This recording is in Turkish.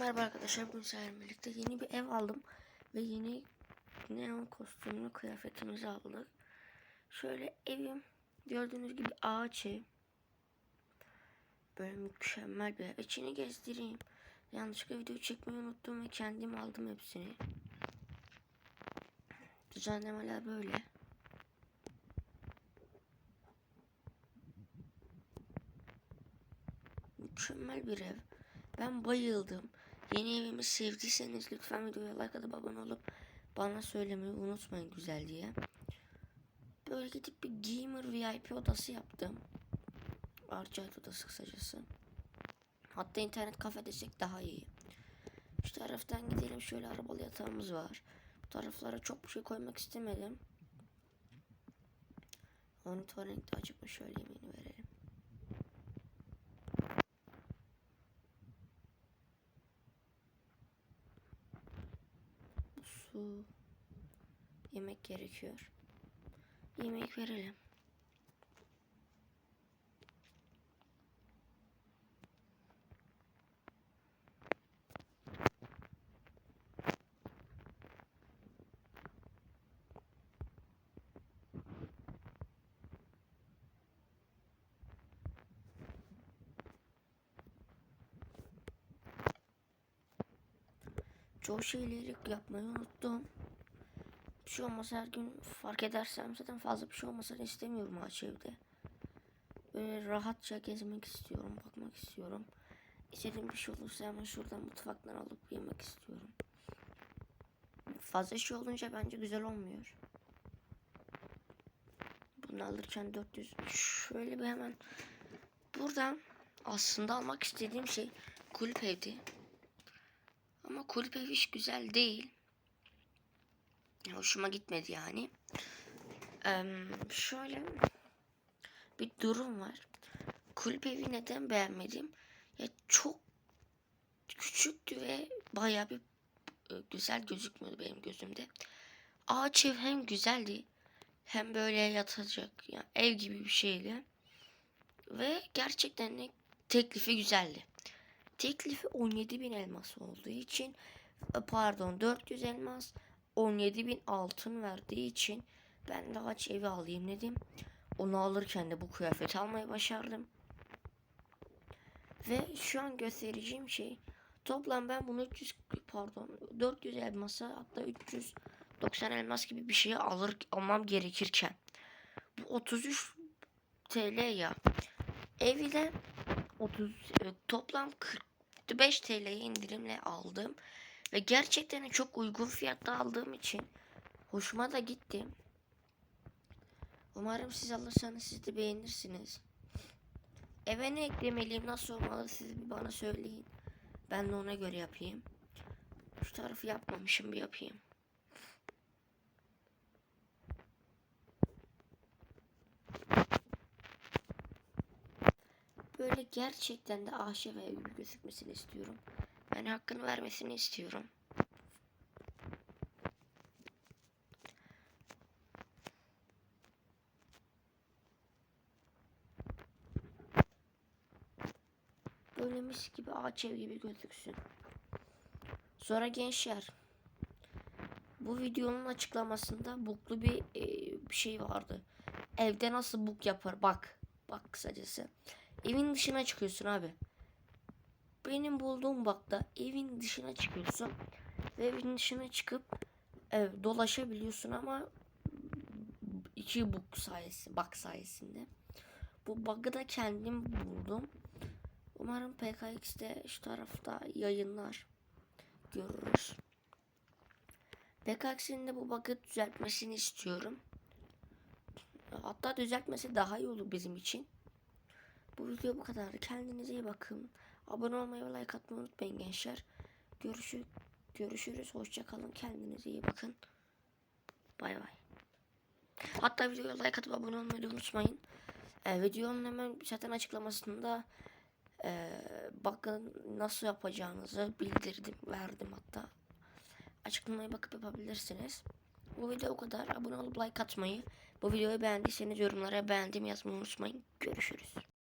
Merhaba arkadaşlar bugün sizlerle birlikte yeni bir ev aldım ve yeni neon kostümlü kıyafetimizi aldık. Şöyle evim gördüğünüz gibi ağaç ev. Böyle mükemmel bir ev. İçini gezdireyim. Yanlışlıkla video çekmeyi unuttum ve kendim aldım hepsini. Düzenlemeler böyle. Mükemmel bir ev. Ben bayıldım. Yeni evimi sevdiyseniz lütfen videoya like atıp abone olup bana söylemeyi unutmayın güzel diye. Böyle gidip bir gamer VIP odası yaptım. Arcade odası kısacası. Hatta internet kafe desek daha iyi. Şu taraftan gidelim şöyle arabalı yatağımız var. Bu taraflara çok bir şey koymak istemedim. Monitoring de acıkmış şöyle yemeğini verelim. Su, yemek gerekiyor. Yemek verelim. Çoğu şeyleri yapmayı unuttum. Bir şey olmasa her gün fark edersem zaten fazla bir şey olmasını istemiyorum ağaç evde. Böyle rahatça gezmek istiyorum, bakmak istiyorum. İstediğim bir şey olursa hemen şuradan mutfaktan alıp yemek istiyorum. Fazla şey olunca bence güzel olmuyor. Bunu alırken 400 şöyle bir hemen buradan aslında almak istediğim şey kulüp evdi. Ama kulüp evi hiç güzel değil. Hoşuma gitmedi yani. Ee, şöyle bir durum var. Kulüp evi neden beğenmedim? Ya çok küçüktü ve bayağı bir e, güzel gözükmüyordu benim gözümde. Ağaç ev hem güzeldi hem böyle yatacak yani ev gibi bir şeydi. Ve gerçekten de teklifi güzeldi. Teklifi 17 bin elmas olduğu için e, pardon 400 elmas 17 bin altın verdiği için ben de aç evi alayım dedim. Onu alırken de bu kıyafeti almayı başardım. Ve şu an göstereceğim şey toplam ben bunu 300 pardon 400 elmasa hatta 390 elmas gibi bir şeye alır almam gerekirken bu 33 TL ya evi de 30 toplam 45 TL'ye indirimle aldım. Ve gerçekten çok uygun fiyatta aldığım için hoşuma da gitti. Umarım siz alırsanız siz de beğenirsiniz. Eve ne eklemeliyim nasıl olmalı siz bir bana söyleyin. Ben de ona göre yapayım. Şu tarafı yapmamışım bir yapayım. Böyle gerçekten de ahşap ev gibi gözükmesini istiyorum. Ben hakkını vermesini istiyorum. Böyle mis gibi ağaç ev gibi gözüksün. Sonra gençler. Bu videonun açıklamasında buklu bir, e, bir şey vardı. Evde nasıl buk yapar? Bak. Bak kısacası. Evin dışına çıkıyorsun abi. Benim bulduğum bakta evin dışına çıkıyorsun. Ve evin dışına çıkıp evet, dolaşabiliyorsun ama iki bug sayesi, bak sayesinde. Bu bug'ı da kendim buldum. Umarım PKX'de şu tarafta yayınlar görürüz. PKX'in de bu bug'ı düzeltmesini istiyorum. Hatta düzeltmesi daha iyi olur bizim için. Bu video bu kadar. Kendinize iyi bakın. Abone olmayı ve like atmayı unutmayın gençler. Görüşü, görüşürüz. Hoşçakalın. Kendinize iyi bakın. Bay bay. Hatta videoya like atıp abone olmayı unutmayın. Ee, videonun hemen zaten açıklamasında e, bakın nasıl yapacağınızı bildirdim. Verdim hatta. Açıklamaya bakıp yapabilirsiniz. Bu video o kadar. Abone olup like atmayı. Bu videoyu beğendiyseniz yorumlara beğendim yazmayı unutmayın. Görüşürüz.